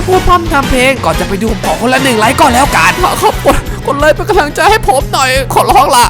มาพูดพร่ำทำเพลงก่อนจะไปดูผมขอคนละหนึ่งไลค์ก่อนแล้วกันขอบคุณ คนเลยเป็นกำลังใจให้ผมหน่อยขอร้องละ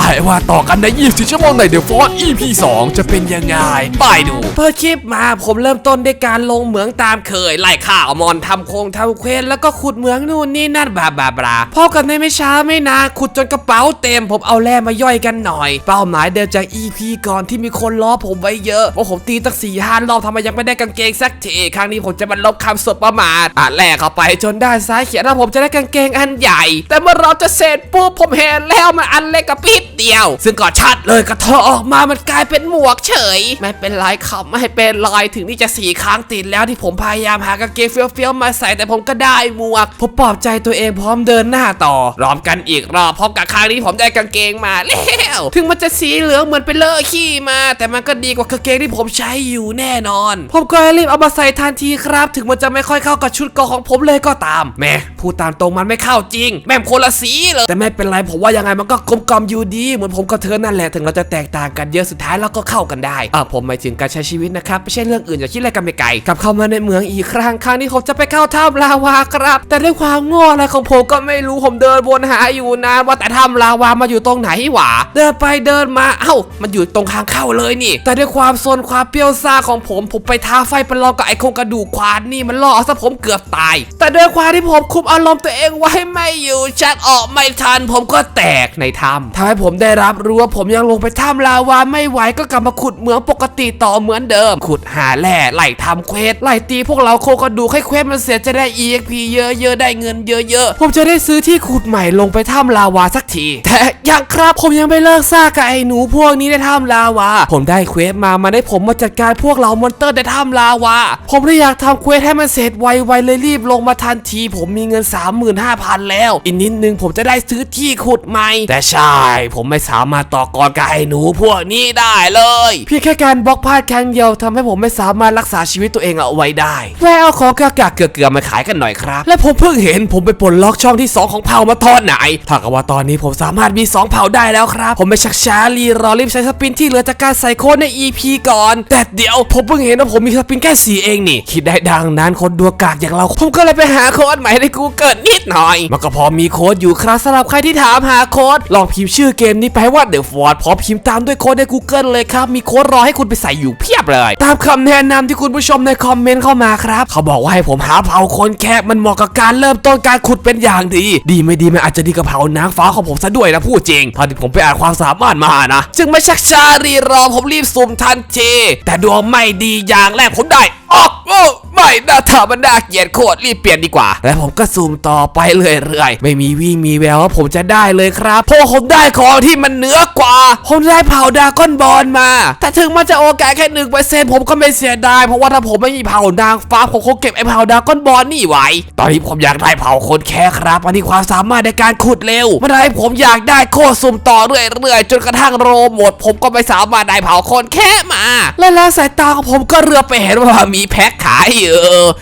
ไอ้ว่าต่อกันใน24ชั่วโมงใน The Force EP 2 จะเป็นยังไง ไปดู เปิดคลิปมาผมเริ่มต้นด้วยการลงเหมืองตามเคย ไล่ข่าวมอนทำโครงทำเควสแล้วก็ขุดเหมืองนู่นนี่นั่นบาบาบราพอกันในไม่ช้าไม่นานขุดจนกระเป๋าเต็มผมเอาแร่มาย่อยกันหน่อย เป้าหมายเดิมจาก EP ก่อนที่มีคนล้อผมไว้เยอะว่าผมตีตั้งสี่ห้ารอบทำไมยังไม่ได้กางเกงสักทีครั้งนี้ผมจะมาลบคำสบประมาทอะแลกเข้าไปจนด้านซ้ายเขียนว่าผมจะได้กางเกงอันใหญ่ แต่เมื่อเราจะเสร็จปุ๊บผมเห็นแล้วมันอันเล็กกับปิดเดียว ซึ่งก็ชัดเลยกระเทาะออกมามันกลายเป็นหมวกเฉย ไม่เป็นไรครับไม่เป็นไรถึงนี่จะสี่ครั้งติดแล้วที่ผมพยายามหากางเกงเฟี้ยวๆมาใส่แต่ผมก็ได้หมวกผมปลอบใจตัวเองพร้อมเดินหน้าต่อรอมกันอีกรอบพราะกับครั้งนี้ผมได้กางเกงมาแล้วถึงมันจะสีเหลืองเหมือนไปเลอะขี้มา แต่มันก็ดีกว่ากางเกงที่ผมใช้อยู่แน่นอน ผมก็รีบเอามาใส่ทันทีครับ ถึงมันจะไม่ค่อยเข้ากับชุดเกราะของผมเลยก็ตามแม่พูดตามตรงมันไม่เข้าจริง แม่มคนละสีเลยแต่ไม่เป็นไรผมว่ายังไงมันก็กลมกลอมอยู่ดี เหมือนผมกับเธอนั่นแหละถึงเราจะแตกต่างกันเยอะสุดท้ายเราก็เข้ากันได้อ่าผมหมายถึงการใช้ชีวิตนะครับไม่ใช่เรื่องอื่นอย่าคิดอะไรกันไปไกลกลับเข้ามาในเมืองอีกครั้งครั้งนี้ผมจะไปเข้าถ้ำลาวาครับ แต่ด้วยความโง่อะไรของผมก็ไม่รู้ผมเดินวนหาอยู่นานว่าแต่ถ้ำลาวามาอยู่ตรงไหนหวะเดินไปเดินมาเอ้า มันอยู่ตรงทางเข้าเลยนี่ แต่ด้วยความโซนความเปรี้ยวซ่าของผมผมไปท้าไฟประลองกับไอ้โครงกระดูกควานนี่มันล่อซะผมเกือบตาย แต่ด้วยความที่ผมคุมอารมณ์ตัวเองไว้ไม่อยู่ชักออกไม่ทัน ผมก็แตกในถ้ำทำให้ผมได้รับรู้ว่าผมยังลงไปถ้ำลาวาไม่ไหวก็กลับมาขุดเหมืองปกติต่อเหมือนเดิม ขุดหาแร่ไล่ทำเควสไล่ตีพวกเราโคกระดูกให้เควสมันเสร็จจะได้ EXP เยอะๆได้เงินเยอะๆผมจะได้ซื้อที่ขุดใหม่ลงไปถ้ำลาวาสักที แต่ยังครับผมยังไม่เลิกซ่ากับไอ้หนูพวกนี้ในถ้ำลาวา ผมได้เควสมามาได้ผมมาจัดการพวกเรามอนเตอร์ในถ้ำลาวา ผมเลยอยากทำเควสให้มันเสร็จไวๆเลยรีบลงมาทันที ผมมีเงิน 35,000 แล้วอีกนิดหนึ่งผมจะได้ซื้อที่ขุดใหม่ แต่ใช่ ผมไม่สามารถต่อกรกับไอ้หนูพวกนี้ได้เลย เพียงแค่การบล็อกพลาดครั้งเดียวทำให้ผมไม่สามารถรักษาชีวิตตัวเองเอาไว้ได้แวะเอาของกากาเกลือๆมาขายกันหน่อยครับ และผมเพิ่งเห็นผมไปปลดล็อกช่องที่ 2 ของเผ่ามาตอนไหนถ้ากับว่าตอนนี้ผมสามารถมี 2 เผ่าได้แล้วครับ ผมไม่ชักช้ารีรอรีบใช้สปินที่เหลือจากการใส่โค้ดใน EP ก่อน แต่เดี๋ยวผมเพิ่งเห็นว่าผมมีสปินแค่สีเองนี่ คิดได้ดังนั้นคนดัวกากอย่างเรา ผมก็เลยไปหาโค้ดใหม่ใน Google นิดหน่อย มันก็พอมีโค้ดอยู่ครับสำหรับใครที่ถามหาโค้ดลองพิมพ์ชื่อเกมนี้ไปว่า The Ford พร้อมพิมพ์ตามด้วยโค้ดใน Google เลยครับ มีโค้ดรอให้คุณไปใส่อยู่เพียบเลย ตามคำแนะนำที่คุณผู้ชมในคอมเมนต์เข้ามาครับ เขาบอกว่าให้ผมหาเผาคนแค่มันเหมาะกับการเริ่มต้นการขุดเป็นอย่างดี ดีไม่ดีมันอาจจะดีกับเผานางฟ้าของผมซะด้วยนะพูดจริงตอนที่ผมไปอ่านความสามารถมานะ จึงไม่ชักชารีรอผมรีบสุ่มทันทีแต่ดวงไม่ดีอย่างแรกผมได้ออกโอ้ไม่น่าทำมันน่าเกลียดโคตรรีบเปลี่ยนดีกว่า และผมก็ซูมต่อไปเรื่อยๆไม่มีวี่มีแววว่าผมจะได้เลยครับเพราะผมได้ของที่มันเหนือกว่า ผมได้เผาดาก้อนบอลมา แต่ถึงมันจะโอกาสแค่หนึ่งเปอร์เซ็นต์ผมก็ไม่เสียดายเพราะว่าถ้าผมไม่มีเผานางฟ้าผมคงเก็บไอ้เผาดาก้อนบอลนี่ไว้ตอนนี้ผมอยากได้เผาคนแค่ครับมันมีความสามารถในการขุดเร็วมันทำให้ผมอยากได้โคตรสุ่มต่อเรื่อยๆจนกระทั่งโรหมด ผมก็ไม่สามารถได้เผาคนแค่มา และแล้วสายตาของผมก็เรือไปเห็นว่ามีแพ็คขายอยู่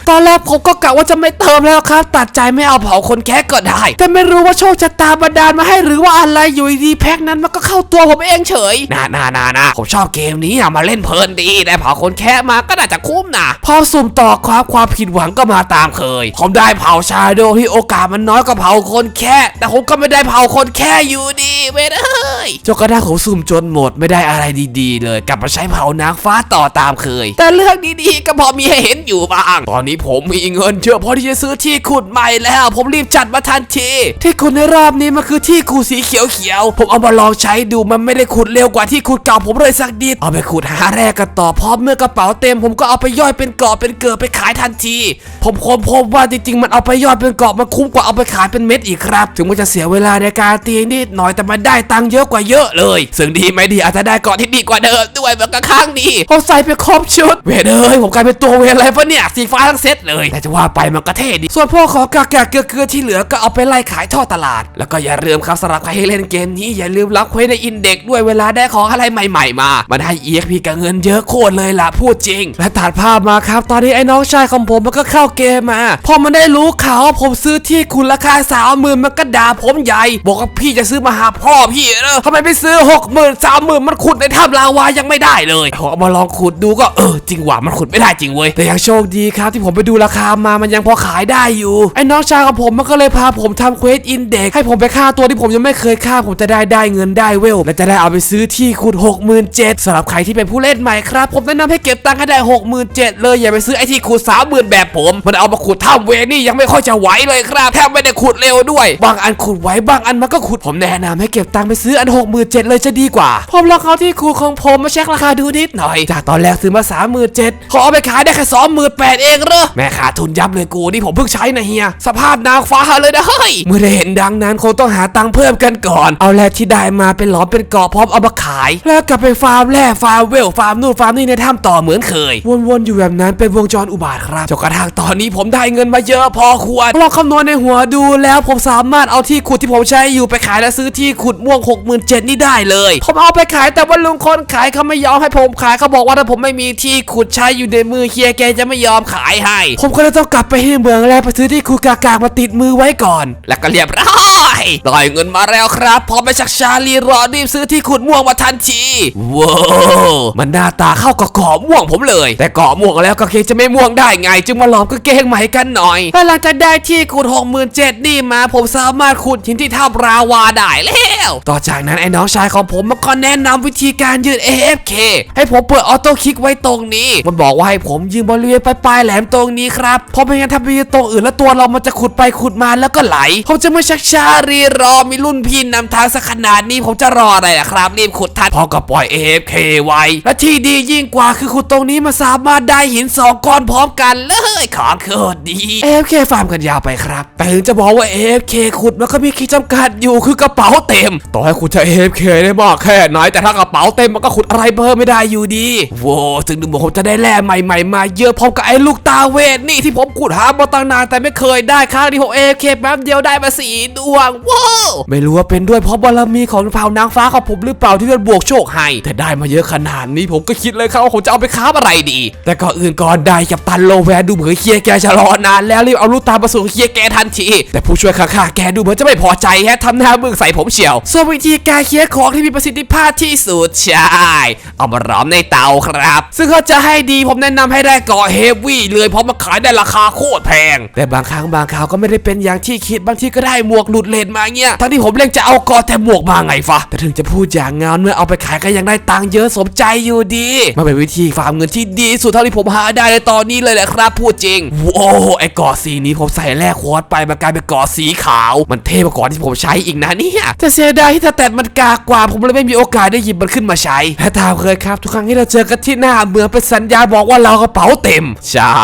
ตอนแรกผมก็กะว่าจะไม่เติมแล้วครับ ตัดใจไม่เอาเผาคนแค่ก็ได้ แต่ไม่รู้ว่าโชคชะตาบันดาลมาให้หรือว่าอะไรอยู่ดีๆแพ็คนั้นมันก็เข้าตัวผมเองเฉยนานานานาผมชอบเกมนี้อะมาเล่นเพลินดีได้เผาคนแค่มาก็น่าจะคุ้มนะพอสุ่มต่อความความผิดหวังก็มาตามเคย ผมได้เผาชาโดที่โอกาสมันน้อยกว่าเผาคนแค่ แต่ผมก็ไม่ได้เผาคนแค่อยู่ดีเว้ยเอ้ยจนกระทั่งผมสุ่มจนหมดไม่ได้อะไรดีๆ เลย กลับมาใช้เผานางฟ้าต่อตามเคย แต่เรื่องดีๆก็พอมีให้เห็นอยู่บ้าง ตอนนี้ผมมีเงินเยอะพอที่จะซื้อที่ขุดใหม่แล้ว ผมรีบจัดมาทันที ที่ขุดในรอบนี้มันคือที่ขุดสีเขียวๆผมเอามาลองใช้ดูมันไม่ได้ขุดเร็วกว่าที่ขุดเก่าผมเลยสักนิดเอาไปขุดหาแร่กันต่อพร้อมเมื่อกระเป๋าเต็ม ผมก็เอาไปย่อยเป็นกรอบเป็นเกลือไปขายทันที ผมค้นพบว่าจริงๆ มันเอาไปย่อยเป็นกรอบมันคุ้มกว่าเอาไปขายเป็นเม็ดอีกครับ ถึงมันจะเสียเวลาในการตีนิดหน่อยแต่มันได้ตังค์เยอะกว่าเยอะเลย ซึ่งดีไม่ดีอาจจะได้กรอบที่ดีกว่าเดิมด้วยเหมือนกับข้างนี้ผมใส่ไปครบชุดเวทเอ้ยผมกลายเป็นตัวเวทอะไรปะเนี่ยสีฟ้าทั้งเซตเลยแต่จะว่าไปมันก็เท่ดีส่วนพวกของกากาเกลือที่เหลือก็เอาไปไล่ขายท่อตลาด แล้วก็อย่าลืมครับสำหรับใครที่เล่นเกมนี้อย่าลืมรับเควสในอินเด็กด้วยเวลาได้ของอะไรใหม่ ๆ มา มันให้ EXP กับเงินเยอะโคตรเลยล่ะพูดจริง และตัดภาพมาครับ ตอนนี้ไอ้น้องชายของผมมันก็เข้าเกมมา พอมันได้รู้ข่าวผมซื้อที่คุณราคาสามหมื่นมันก็ด่าผมใหญ่ บอกว่าพี่จะซื้อมาหาพ่อพี่เนอะทำไมไม่ซื้อหกหมื่นสามหมื่นมันขุดในถ้ำลาวายังไม่ได้เลยผมเอามาลองขุดดูก็เออจริงว่ะมันขุดไม่ได้จจริงเว้ยแต่ยังโชคดีครับที่ผมไปดูราคามามันยังพอขายได้อยู่ไอ้น้องชายของผมมันก็เลยพาผมทำเควสอินเด็กให้ผมไปฆ่าตัวที่ผมยังไม่เคยฆ่าผมจะได้ได้เงินได้เวลและจะได้เอาไปซื้อที่ขุด67,000สำหรับใครที่เป็นผู้เล่นใหม่ครับ ผมแนะนำให้เก็บตังค์ให้ได้ 6 7 0 0เลยอย่าไปซื้อไอ้ที่ขุด30,000แบบผม มันเอามาขุดถ้ำเวนี่ยังไม่ค่อยจะไหวเลยครับแทบไม่ได้ขุดเร็วด้วย บางอันขุดไหวบางอันมันก็ขุดผมแนะนำให้เก็บตังค์ไปซื้ออัน 6 7 0 0เลยจะดีกว่าผมลองเอาที่ขุดของผมมาเช็คราคาดูนิดหน่อย จากตอนแรกซื้อมา 37,000เขาเอาไปขายายได้แค่28,000เองเหรอแม่ขาดทุนยับเลยกูนี่ผมเพิ่งใช้นะเฮีย สภาพนางฟ้าเลยนะเฮ้ยเมื่อได้เห็นดังนั้นคงต้องหาตังค์เพิ่มกันก่อน เอาแร่ที่ได้มาเป็นหลอมเป็นเกาะพร้อมเอามาขาย แล้วกลับไปฟาร์มแร่ฟาร์มเวลฟาร์มนู่นฟาร์มนี่ในถ้ำต่อเหมือนเคย วนๆอยู่แบบนั้นเป็นวงจรอุบาทครับจนกระทั่งตอนนี้ผมได้เงินมาเยอะพอควรลองคำนวณในหัวดูแล้วผมสามารถเอาที่ขุดที่ผมใช้อยู่ไปขายและซื้อที่ขุดม่วง67,000นี่ได้เลยผมเอาไปขายแต่ว่าลุงคนขายเขาไม่ยอมให้ผมขายเขาบอกว่าถ้าผมไม่มีที่ขุดใช้อยู่ในมือเฮียแกจะไม่ยอมขายให้ ผมก็เลยต้องกลับไปที่เมืองแล้วไปซื้อที่ขุดกากากมาติดมือไว้ก่อน แล้วก็เรียบร้อย ได้เงินมาแล้วครับ พอไปชักชาลีรอรีบซื้อที่ขุดม่วงมาทันทีว้าวมันหน้าตาเข้ากับเกาะม่วงผมเลย แต่เกาะม่วงแล้วก็เคจะไม่ม่วงได้ไง จึงมาลอมกางเกงใหม่กันหน่อยหลังจากได้ที่ขุด67,000นี่มา ผมสามารถขุดหินที่ถ้ำราวาได้แล้วต่อจากนั้นไอ้น้องชายของผมมันก็แนะนำวิธีการยืน AFK ให้ผมเปิดออโต้คลิกไว้ตรงนี้ มันบอกว่าให้ผมยืนบริเวณปลายแหลมตรงนี้ครับเพราะไม่งั้นถ้าไปยืนตรงอื่นแล้วตัวเรามันจะขุดไปขุดมาแล้วก็ไหลผมจะไม่ชักช้ารีรอมีรุ่นพี่นำทางสักขนาดนี้ผมจะรออะไรล่ะครับ รีบขุดทันพอก็ปล่อย AFK ไว้และที่ดียิ่งกว่าคือขุดตรงนี้มันสามารถได้หินสองก้อนพร้อมกันเลยของโคตรดี AFK ฟาร์มกันยาวไปครับแต่ถึงจะบอกว่า AFK ขุดมันก็มีขีดจำกัดอยู่คือกระเป๋าเต็ม ต่อให้คุณจะ AFK ได้มากแค่ไหนแต่ถ้ากระเป๋าเต็มมันก็ขุดอะไรเพิ่มไม่ได้อยู่ดีโว้ซึ่งดูเหมือนผมจะได้แร่ใหม่ๆมาเยอะพร้อมกับไอ้ลูกตาเวทนี่ที่ผมขุดหามาตั้งนานแต่ไม่เคยได้ครั้งนี้ผม AFK แป๊บเดียวได้มาสีดวงว้าวไม่รู้ว่าเป็นด้วยเพราะบารมีของเผ่านางฟ้าของผมหรือเปล่าที่มันบวกโชคให้แต่ได้มาเยอะขนาดนี้ผมก็คิดเลยครับว่าผมจะเอาไปค้าอะไรดี แต่ก่อนอื่นก่อนได้กับตันโลแวนดูเหมือนเคียแกจะรอนานแล้วรีบเอาลูกตามาสู่เคียแกทันที แต่ผู้ช่วยข้าๆแกดูเหมือนจะไม่พอใจแฮะทำหน้ามึงใส่ผมเฉียวส่วนวิธีการเคียของที่มีประสิทธิภาพที่สุดใช่เอามาร้อมในเตาครับ ซึ่งเขาจะให้ดีผมแนะนำให้ได้กาะเฮฟวี่เลยเพราะมันขายได้ราคาโคตรแพง แต่บางครั้งบางคราวก็ไม่ได้เป็นอย่างที่คิดบางทีก็ได้หมวกหลุดเลนมาเงี้ยทั้งที่ผมเล่งจะเอากาะแต่หมวกมาไงฟะแต่ถึงจะพูดอย่างงานเมื่อเอาไปขายก็ยังได้ตังค์เยอะสมใจอยู่ดีมันเป็นวิธีฟาร์มเงินที่ดีสุดเท่าที่ผมหาได้ในตอนนี้เลยแหละครับพูดจริงโว้ไอ้กาะสีนี้ผมใส่แร่ควอตไปมันกลายเป็นกาะสีขาว มันเท่กว่าเกาะที่ผมใช้อีกนะเนี่ยแต่เสียดายที่ถ้าแตดมันกากกว่าผมเลยไม่มีโอกาสได้หยิบมันขึ้นมาใช้และตามเคยครับ ทุกครั้งที่เราเจอกันที่หน้าเมืองเป็นสัญญาบอกว่าเรากระเป๋าเต็ม ใช่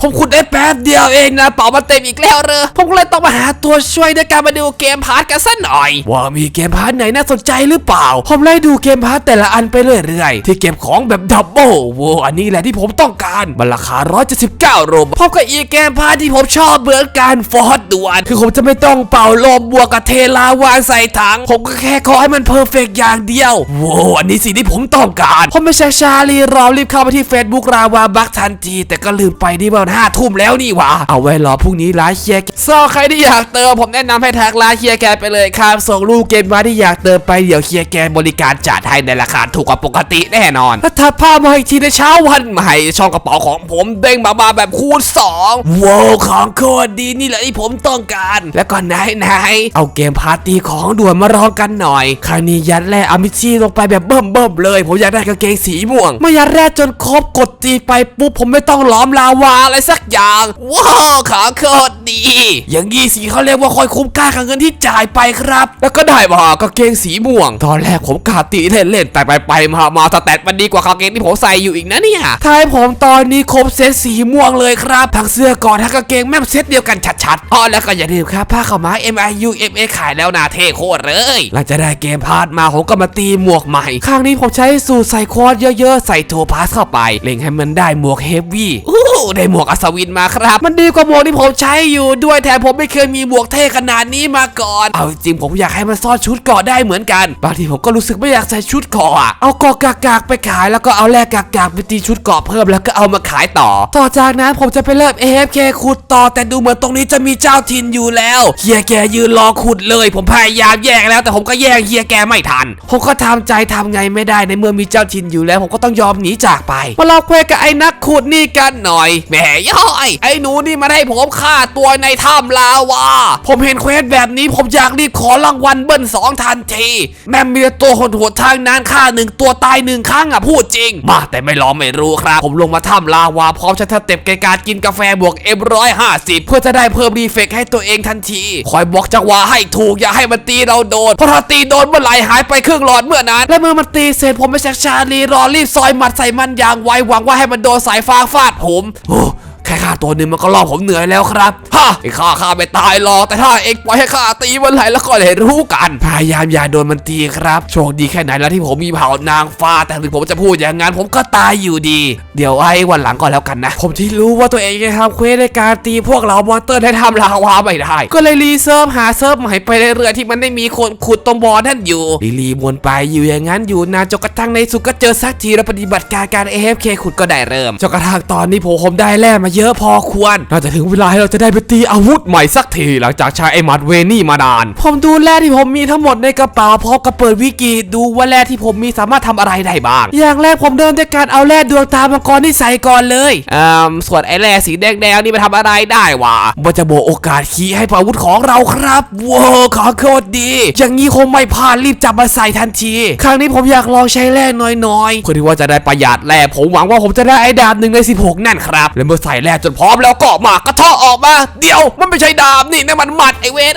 ผมขุดได้แป๊บเดียวเองนะเป๋ามันเต็มอีกแล้วเรอผมก็เลยต้องมาหาตัวช่วยด้วยการมาดูเกมพาร์ทกันสักหน่อย ว่ามีเกมพาร์ทไหนน่าสนใจหรือเปล่า ผมไล่ดูเกมพาร์ทแต่ละอันไปเรื่อยๆ ที่เก็บของแบบดับเบิลโวอันนี้แหละที่ผมต้องการมันราคา 179โรบพบกับอีกเกมพาร์ทที่ผมชอบเหมือนกันฟอร์ดดวนคือผมจะไม่ต้องเป่าลมบวกกับเทลาวางใส่ถัง ผมก็แค่ขอให้มันเพอร์เฟกอย่างเดียวโวอันนี้สิ่งที่ผมต้องการผมไม่ใช่ชาลีรอรีบเข้าไปที่ Facebook ราวาบักทันที แต่ก็ลืมไปนี่มันห้าทุ่มแล้วนี่หว่าเอาไว้รอพรุ่งนี้ร้านเชียร์ซอใครที่อยากเติมผมแนะนำให้ทักร้านเชียร์แกนไปเลยครับส่งรูปเกมมาที่อยากเติมไปเดี๋ยวเชียร์แกนบริการจัดให้ในราคาถูกกว่าปกติแน่นอนถ้าถัดภาพมาอีกทีในเช้าวันใหม่ช่องกระเป๋าของผมเด้งมามาแบบคูณ2ว้าวของโคตรดีนี่แหละที่ผมต้องการ แล้วก็ไหนไหนๆเอาเกมพาร์ตี้ของด่วนมาร้องกันหน่อยครั้งนี้ยัดแร่อามิชีลงไปแบบเบิ่มเบิ่มๆเลย ผมอยากได้กางเกงสีม่วงมายัดแร่จนครบกดตีไปปุ๊บผมไม่ต้องล้อมลาวาอะไรสักอย่างว้าวของโคตรดี อย่างงี้สีเขาเรียกว่าคอยคุ้มค่ากับเงินที่จ่ายไปครับ แล้วก็ได้มากางเกงสีม่วง ตอนแรกผมกาตีเล่นเล่นๆแต่ไปไปๆมามาสแตทมันดีกว่ากางเกงที่ผมใส่อยู่อีกนะเนี่ยท้ายผมตอนนี้ครบเซตสีม่วงเลยครับทั้งเสื้อก่อนทั้งกางเกงแม่งเซตเดียวกันชัดๆอ๋อแล้วก็อย่าลืมครับผ้าขาวม้า MIU MA ขายแล้วนาเท่โคตรเลยหลังจากได้เกมพาร์ทมาผมก็มาตีหมวกใหม่ครั้งนี้ผมใช้สูตรใส่ควอดเยอะๆ ใส่โทพาสเข้าไป เล็งให้มันได้หมวกเฮฟวี่อู้ได้หมวกอัศวินมาครับ มันดีกว่าหมวกที่ผมใช้อยู่อยู่ด้วยแถมผมไม่เคยมีบวกเท่ขนาดนี้มาก่อน เอาจริงผมอยากให้มันซ่อนชุดเกาะได้เหมือนกัน บางทีผมก็รู้สึกไม่อยากใส่ชุดเกาะอเอาเกาะกากๆไปขายแล้วก็เอาแลกกากๆไปตีชุดเกาะเพิ่มแล้วก็เอามาขายต่อ ต่อจากนั้นผมจะไปเริ่ม AFK ขุดต่อ แต่ดูเหมือนตรงนี้จะมีเจ้าถิ่นอยู่แล้วเฮียแกยืนรอขุดเลย ผมพยายามแย่งแล้วแต่ผมก็แย่งเฮียแกไม่ทัน ผมก็ทำใจทำไงไม่ได้ในเมื่อมีเจ้าถิ่นอยู่แล้ว ผมก็ต้องยอมหนีจากไปมาเราคุยกับไอ้นักขุดนี่กันหน่อยแหมย่อยไอ้หนูนี่มันให้ผมฆ่าตัวในถ้ำลาวาผมเห็นเควสแบแบบนี้ผมอยากรีบขอรางวัลเบิ้ลสองทันทีแม่งมีแต่ตัวโหดๆทางนั้นฆ่าหนึ่งตัวตายหนึ่งครั้งอะพูดจริง มาแต่ไม่ลองไม่รู้ครับ ผมลงมาถ้ำลาวาพร้อมใช้สเต็ปในการกินกาแฟบวก M150 เพื่อจะได้เพิ่มรีเฟกให้ตัวเองทันที คอยบอกจังหวะให้ถูกอย่าให้มันตีเราโดน เพราะถ้าตีโดนเมื่อไหร่หายไปครึ่งหลอดเมื่อนั้น และเมื่อมันตีเสร็จผมไปแซกชาลีรอรีบซอยหมัดใส่มันอย่างไวหวังว่าให้มันโดนสายฟ้าฟาดผมโอ้ แค่ฆ่าตัวหนึ่งมันก็ล่อผมเหนื่อยแล้วครับฮ่าไอ้ข้าข้าไม่ตายหรอกแต่ถ้าเอ็กปล่อยให้ข้าตีมื่อไหร่แล้วก็ได้รู้กันพยายามอย่าโดนมันตีครับโชคดีแค่ไหนแล้วที่ผมมีเผ่านางฟ้า แต่ถึงผมจะพูดอย่างนั้นผมก็ตายอยู่ดี เดี๋ยวไอ้วันหลังก่อนแล้วกันนะ ผมที่รู้ว่าตัวเองจะทำเควสในการตีพวกเรามอนเตอร์ให้ทำลาวาไม่ได้ ก็เลยรีเซิร์ฟหาเซิร์ฟใหม่ไปเรื่อยๆที่มันได้มีคนขุดตรงบอนั่นอยู่รีรีวนไปอยู่อย่างนั้นอยู่นานจนกระทั่งในสุดก็เจอสักทีแล้วปฏิบัติการการ AFK ขุดก็ได้เริ่มจนกระทั่งตอนนี้ผมผมได้แร่มาเยอะพอควร น่าจะถึงเวลาให้เราจะได้ไปตีอาวุธใหม่สักที หลังจากใช้ไอ้มัดเวนี่มานาน ผมดูแร่ที่ผมมีทั้งหมดในกระเป๋าพร้อมกับเปิดวิกิดูว่าแร่ที่ผมมีสามารถทำอะไรได้บ้าง อย่างแรกผมเริ่มด้วยการเอาแร่ดวงตามังกรที่ใส่ก่อนเลยอ่าส่วนไอ้แร่สีแดงๆนี่มันทำอะไรได้วะ มันจะโบโอกาสคีย์ให้อาวุธของเราครับว้าวขอโคตรดี อย่างนี้คงไม่พลาดรีบจับมาใส่ทันที ครั้งนี้ผมอยากลองใช้แร่น้อยๆเพื่อที่ว่าจะได้ประหยัดแร่ผมหวังว่าผมจะได้ไอ้ดาบหนึ่งใน16 นั่นครับ และเมื่อใส่แร่จนพร้อมแล้วก็มากระเทาะออกมา เดี๋ยวมันไม่ใช่ดาบนี่นั่มันหมัดไอเวน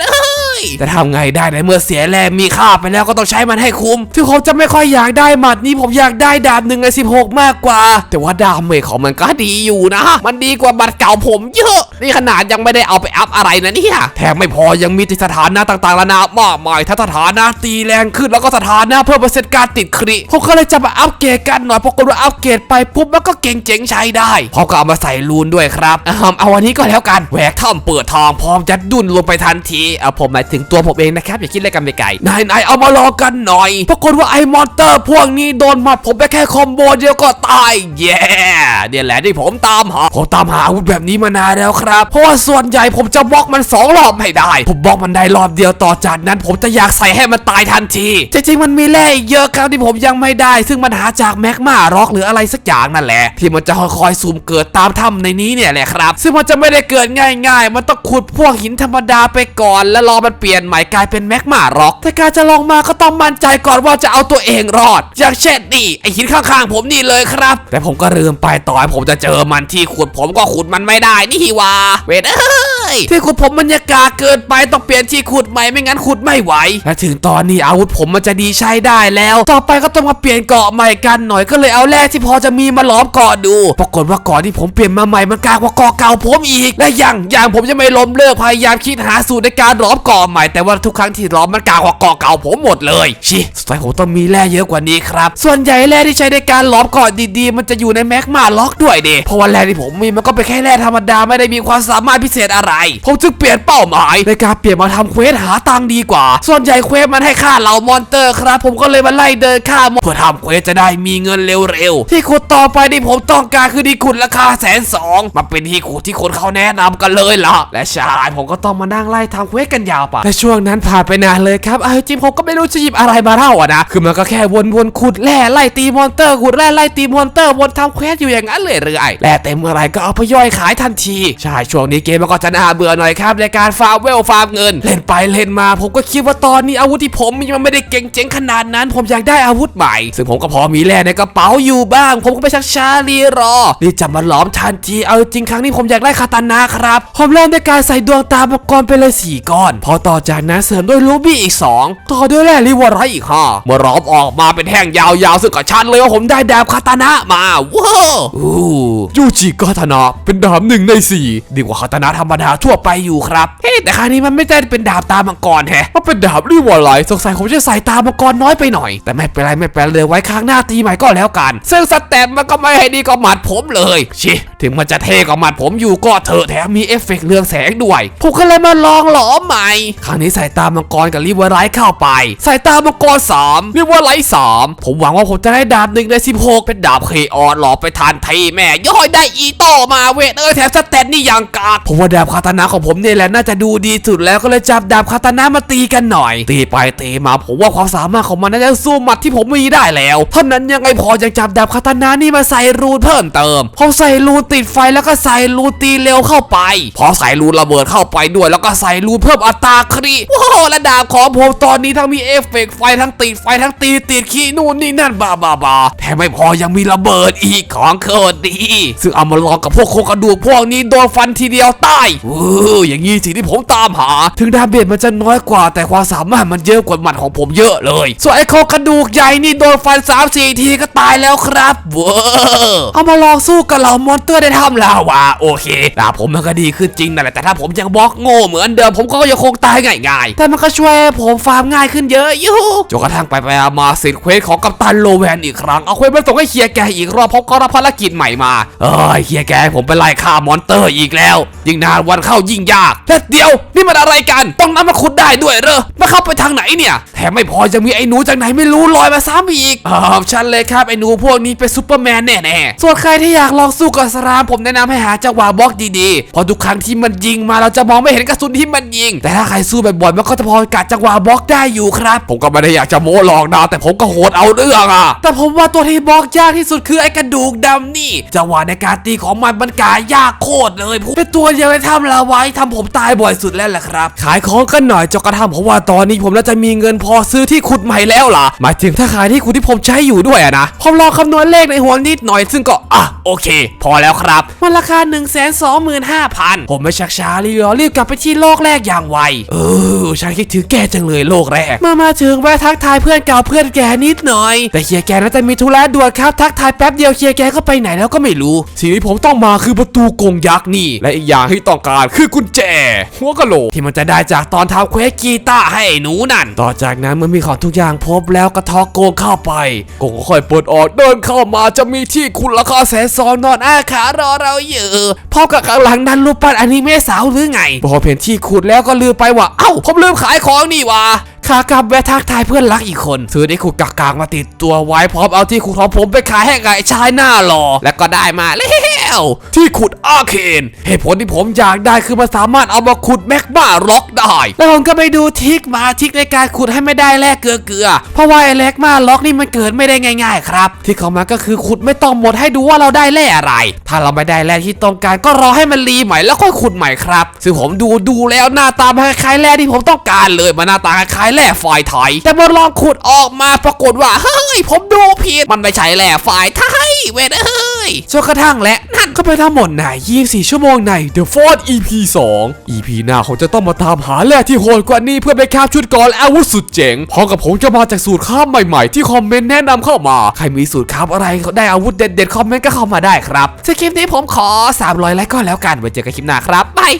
แต่ทำไงได้ในเมื่อเสียแร่มีค่าไปแล้วก็ต้องใช้มันให้คุ้มถึงผมจะไม่ค่อยอยากได้หมัดนี้ผมอยากได้ดาบหนึ่งใน16 มากกว่า แต่ว่าดาเมจของมันก็ดีอยู่นะ มันดีกว่าบัตรเก่าผมเยอะ นี่ขนาดยังไม่ได้เอาไปอัพอะไรนะเนี่ยแถมไม่พอยังมีติดสถานะต่างๆละนามากมายถ้าสถานะตีแรงขึ้นแล้วก็สถานะเพิ่มเปอร์เซ็นต์การติดคริผมก็เลยจะมาอัปเกรดกันหน่อยเพอกดว่าอัปเกรดไปปุ๊บมันก็เก่งเจ๋งใช้ได้พอก็เอามาใส่รูนด้วยครับอ่าเอาวันนี้ก็แล้วกันแหวกถ้ำเปิดทองพร้อมจะดุนลงไปทันทีเอาผมมายถึงตัวผมเองนะครับอย่าคิดอะไรกันไปไกลนายนายเอามารอกันหน่อยปรากฏว่าไอ้มอนเตอร์พวกนี้โดนหมัดผมไปแค่คอมโบเดียวก็ตายแย่เนี่ยแหละที่ผมตามหาผมตามหาอาวุธแบบนี้มานานแล้วครับ เพราะว่าส่วนใหญ่ผมจะบล็อกมันสองรอบไม่ได้ ผมบล็อกมันได้รอบเดียวต่อจากนั้น ผมจะอยากใส่ให้มันตายทันทีจริงๆมันมีแร่เยอะครับที่ผมยังไม่ได้ ซึ่งมันหาจากแมกมาร็อกหรืออะไรสักอย่างนั่นแหละ ที่มันจะคอยๆซูมเกิดตามถ้ำในนี้เนี่ยแหละครับ ซึ่งมันจะไม่ได้เกิดง่าย ๆ มันต้องขุดพวกหินธรรมดาไปก่อน แล้วรอมันเปลี่ยนใหม่กลายเป็นแมกมาร็อก แต่การจะลองมาก็ต้องมั่นใจก่อนว่าจะเอาตัวเองรอด อย่างเช่นนี่ไอหินข้างๆผมนี่เลยครับ แต่ผมก็ลืมไปต่อให้ผมจะเจอมันที่ขุดผมก็ขุดมันไม่ได้นี่วะเวทเอ้ย ที่ขุดผมบรรยากาศเกินไปต้องเปลี่ยนที่ขุดใหม่ไม่งั้นขุดไม่ไหวและถึงตอนนี้อาวุธผมมันจะดีใช้ได้แล้ว ต่อไปก็ต้องมาเปลี่ยนเกาะใหม่กันหน่อยก็เลยเอาแร่ที่พอจะมีมาล้อมเกาะดู ปรากฏว่าเกาะที่ผมเปลี่ยนมาใหม่มันกลายกว่าเกาะเก่าผมอีกและอย่างอย่างผมจะไม่ล้มเลิกพยายามคิดหาสูตรในการล้อมเกาะใหม่ แต่ว่าทุกครั้งที่ล้อมมันกลายกว่าเกาะเก่าผมหมดเลยชิสุดท้ายผมต้องมีแร่เยอะกว่านี้ครับ ส่วนใหญ่แร่ที่ใช้ในการล้อมเกาะดีๆ มันจะอยู่ในแมกมาล็อกด้วยเดเพราะว่าแร่ที่ผมมีมันก็เป็นแค่แร่ธรรมดาไม่ได้มีความสามารถพิเศษอะไรผมจึงเปลี่ยนเป้าหมายในการเปลี่ยนมาทำเควสหาตังดีกว่า ส่วนใหญ่เควสมันให้ค่าเหล่ามอนเตอร์ครับ ผมก็เลยมาไล่เดินค่ามอนเพื่อทำเควสจะได้มีเงินเร็วๆ ที่ขุดต่อไปที่ผมต้องการคือที่ขุดราคาแสนสองมาเป็นที่ขุดที่คนเขาแนะนำกันเลยล่ะ และใชายผมก็ต้องมานั่งไล่ทำเควสกันยาวไปและช่วงนั้นผ่านไปนานเลยครับเอาจริงผมก็ไม่รู้จะหยิบอะไรมาเล่าอะนะคือมันก็แค่วนๆขุดแร่ไล่ตีมอนเตอร์ขุดแร่ไล่ตีมอนเตอร์วนทำเควสอยู่อย่างนั้นเลยเรื่อยแร่เต็มเมื่อไรก็เอาไปย่อยขายทันทีใช่ช่วงนี้เกมมันก็จะน่าเบื่อหน่อยครับในการฟาร์มเวลฟาร์มเงิน เล่นไปเล่นมา ผมก็คิดว่าตอนนี้อาวุธที่ผมมีมันไม่ได้เก่งเจ๋งขนาดนั้น ผมอยากได้อาวุธใหม่ ซึ่งผมก็พอมีแร่ในกระเป๋าอยู่บ้าง ผมก็ไปชักชาลีรอรีบจับมาหลอมทันทีเอาจริงครั้งนี้ผมอยากได้คาตานะครับผมเริ่มด้วยการใส่ดวงตามังกรไปเลยสี่ก้อน พอต่อจากนั้นเสริมด้วยลูบี้อีกสองต่อด้วยแร่ลิวอร์ไรอีกห้าเมื่อหลอมออกมาเป็นแท่งยาวๆซึ่งก็ชัดเลยว่าผมได้ดาบคาตานะมาว้าวยูจิคาตานะเป็นดาบหนึ่งในสี่ดีกว่าคาตานะธรรมดาทั่วไปอยู่ครับ เฮ้แต่ครั้งนี้มันไม่ได้เป็นดาบตามังกรแฮะมันเป็นดาบรีวอลไลสงสัยผมจะใส่ตามังกรน้อยไปหน่อย แต่ไม่เป็นไรไม่เป็นไรเลยไว้ครั้งหน้าตีใหม่ก็แล้วกัน ซึ่งสเต็ปมันก็ไม่ให้ดีกับหมัดผมเลยชิถึงมันจะเท่กับหมัดผมอยู่ก็เถอะแถมมีเอฟเฟกต์เรืองแสงด้วยผมก็เลยมาลองหลอมใหม่ ครั้งนี้ใส่ตามังกรกับรีวอลไลเข้าไป ใส่ตามังกรสามรีวอลไลสามผมหวังว่าผมจะได้ดาบหนึ่งในสิบหกเป็นดาบเคออนหลอไปทานทีแม่ย่อยได้อีโต้มาเวทเออแถมสเตตนี่ยังกากผมว่าดาบคาตานะของผมเนี่ยแหละน่าจะดูดีสุดแล้วก็เลยจับดาบคาตานะมาตีกันหน่อย ตีไปตีมาผมว่าความสามารถของมันน่าจะสู้หมัดที่ผมมีได้แล้วเท่านั้นยังไงพอยังจับดาบคาตานะนี่มาใส่รูนเพิ่มเติมผมใส่รูนติดไฟแล้วก็ใส่รูนตีเร็วเข้าไป พอใส่รูนระเบิดเข้าไปด้วย แล้วก็ใส่รูนเพิ่มอัตราครีว้าวและดาบของผมตอนนี้ทั้งมีเอฟเฟกต์ไฟทั้งติดไฟทั้งตีติดขี้นู่นนี่นั่นบาบาบาแถมไม่พอยังมีระเบิดอีกของโคตรดี ซึ่งเอามาลองกับพวกโคกระดูกพวกนี้โดนฟันทีเดียวตายอออย่างนี้สิ่งที่ผมตามหา ถึงดาเมจมันจะน้อยกว่า แต่ความสามารถมันเยอะกว่าหมัดของผมเยอะเลย ส่วนไอ้โครงกระดูกใหญ่นี่โดนฟัน3ามสี่ทีก็ตายแล้วครับเว้อเอามาลองสู้กับเหล่ามอนเตอร์ได้ทำลาวาโอเคดาผมมันก็ดีขึ้นจริงนั่นแหละแต่ถ้าผมยังบล็อกโง่เหมือนเดิมผมก็ยังคงตายง่ายๆ แต่มันก็ช่วยผมฟาร์มง่ายขึ้นเยอะอยู่จนกระทั่งไปไปมาสิทธิ์เควสของกัปตันโลแวนอีกครั้งเอาเควสมาส่งให้เฮียแกอีกรอบเพราะก็รับภารกิจใหม่มาเอ้ยเฮียแกผมไปไล่ฆ่ามอนเตอร์อีกแล้ว ยิ่งนานวันเข้ายิ่งยากแต่เดียวนี่มันอะไรกัน ต้องน้ำมาขุดได้ด้วยเหรอมาเข้าไปทางไหนเนี่ยแถมไม่พอยังมีไอ้หนูจากไหนไม่รู้ลอยมาซ้ำอีกอ่าฉันเลยครับไอ้หนูพวกนี้เป็นซูเปอร์แมนแน่ๆส่วนใครที่อยากลองสู้กับสรามผมแนะนำให้หาจังหวะบล็อกดีๆเพราะทุกครั้งที่มันยิงมาเราจะมองไม่เห็นกระสุนที่มันยิง แต่ถ้าใครสู้บ่อยๆมันก็จะพอกะจังหวะบล็อกได้อยู่ครับ ผมก็ไม่ได้อยากจะโม้หลอกนะแต่ผมก็โหดเอาเรื่องอะแต่ผมว่าตัวที่บล็อกยากที่สุดคือไอ้กระดูกดำนี่จังหวะในการตีของมันมันกายากโคตรเลยเป็นตัวเดียวที่ทำลาไว้ทำผมตายบ่อยสุดแล้วแหละครับ ขายของกันหน่อยจนกระทั่งผมว่าตอนนี้ผมน่าจะมีเงินพอซื้อที่ขุดใหม่แล้วล่ะหมายถึงถ้าขายที่ขุดที่ผมใช้อยู่ด้วยนะผมลองคำนวณเลขในหัวนิดหน่อยซึ่งก็อะ โอเค พอแล้วครับ มันราคา 1 2 5 0 0 0 ผมไม่ชักช้าเลยเหรอรีบกลับไปที่โลกแรกอย่างไว เออ ฉันคิดถึงแกจังเลยโลกแรก มามาถึงแวะทักทายเพื่อนเก่าเพื่อนแกนิดหน่อย แต่เฮียแกน่าจะมีธุระด่วนครับทักทายแป๊บเดียวเฮียแกก็ไปไหนแล้วก็ไม่รู้สิ่งที่ผมต้องมาคือประตูกรงยักษ์นี่ และอีกอย่างที่ต้องการคือกุญแจ หัวกะโหลกที่มันจะได้จากตอนทำเควสกีตาร์ให้ไอ้หนูนั่น ต่อจากนั้นเมื่อมีของทุกอย่างครบแล้วก็ทอกโกงเข้าไปกงก็ค่อยเปิดออกเดินเข้ามาจะมีที่คุณราคาแสนซองนอนอาขารอเราอยู่พ่อกับข้าหลังนั้นรูปปั้นอนิเมะสาวหรือไงพอเห็นที่ขุดแล้วก็ลืมไปว่า เอ้า ผมลืมขายของนี่ว่าขากลับแวะทักทายเพื่อนรักอีกคน ซื้อได้ขุดกากๆมาติดตัวไว้พร้อมเอาที่ขุดของผมไปขายให้กับไอ้ชายหน้าหล่อแล้วก็ได้มา แล้วที่ขุดอาเคนเหตุผลที่ผมอยากได้คือมันสามารถเอามาขุดแมกมาล็อกได้ แล้วผมก็ไปดูทิกมาทิกในการขุดให้ไม่ได้แลกเกลือเกลือเพราะว่าไอ้แลกมาล็อกนี่มันเกิดไม่ได้ง่าย ๆ ครับ ที่เของมันก็คือขุดไม่ต้องหมดให้ดูว่าเราได้แร่อะไร ถ้าเราไม่ได้แร่ที่ต้องการก็รอให้มันรีใหม่แล้วค่อยขุดใหม่ครับซึ่งผมดูดูแล้วหน้าตามันคล้ายๆแร่ที่ผมต้องการเลยมันหน้าตาคล้ายแร่ไฟไทย แต่พอลองขุดออกมาปรากฏว่าเฮ้ยผมดูผิดมันไม่ใช่แร่ไฟไทยเว้ยเฮ้ย จนกระทั่งและนั่นก็เป็นทั้งหมดใน 24 ชั่วโมงใน The Fort EP 2 EP หน้าผมจะต้องมาตามหาแร่ที่โหดกว่านี้เพื่อไปแคปชุดก่อนและอาวุธสุดเจ๋งพร้อมกับผมจะมาจากสูตรข้ามใหม่ๆ ที่คอมเมนต์แนะนำเข้ามา ใครมีสูตรข้ามอะไรได้อาวุธเด็ดๆคอมเมนต์ก็เข้ามาได้ครับสคลิปนี้ผมขอ 300ไลค์ก็แล้วกันไว้เจอกันคลิปหน้าครับบาย